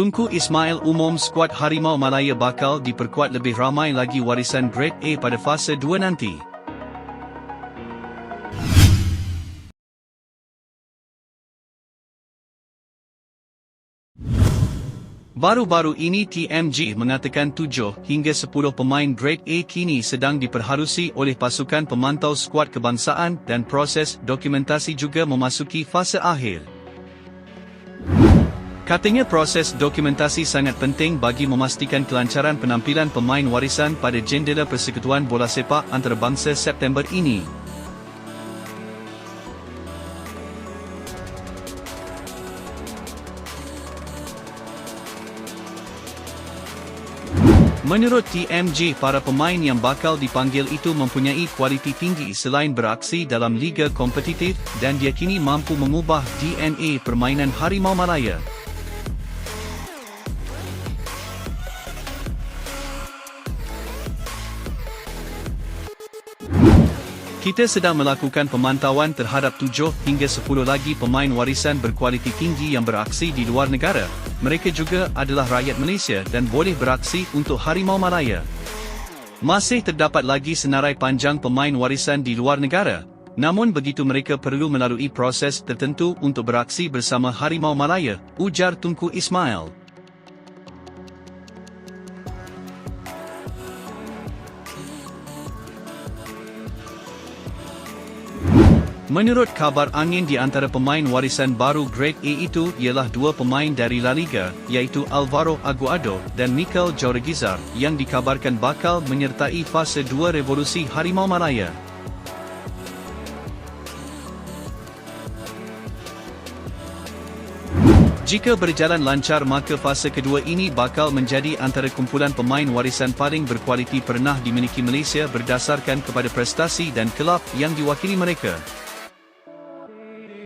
Tunku Ismail umum skuad Harimau Malaya bakal diperkuat lebih ramai lagi warisan Grade A pada fasa 2 nanti. Baru-baru ini TMG mengatakan 7 hingga 10 pemain Grade A kini sedang diperharusi oleh pasukan pemantau skuad kebangsaan dan proses dokumentasi juga memasuki fasa akhir. Katanya proses dokumentasi sangat penting bagi memastikan kelancaran penampilan pemain warisan pada jendela Persekutuan Bola Sepak Antarabangsa September ini. Menurut TMG, para pemain yang bakal dipanggil itu mempunyai kualiti tinggi selain beraksi dalam liga kompetitif dan diyakini mampu mengubah DNA permainan Harimau Malaya. Kita sedang melakukan pemantauan terhadap 7 hingga 10 lagi pemain warisan berkualiti tinggi yang beraksi di luar negara. Mereka juga adalah rakyat Malaysia dan boleh beraksi untuk Harimau Malaya. Masih terdapat lagi senarai panjang pemain warisan di luar negara. Namun begitu mereka perlu melalui proses tertentu untuk beraksi bersama Harimau Malaya, ujar Tunku Ismail. Menurut kabar angin di antara pemain warisan baru Grade A itu ialah dua pemain dari La Liga, iaitu Alvaro Aguado dan Mikel Jorgizar yang dikabarkan bakal menyertai fase 2 revolusi Harimau Malaya. Jika berjalan lancar maka fase kedua ini bakal menjadi antara kumpulan pemain warisan paling berkualiti pernah dimiliki Malaysia berdasarkan kepada prestasi dan kelab yang diwakili mereka.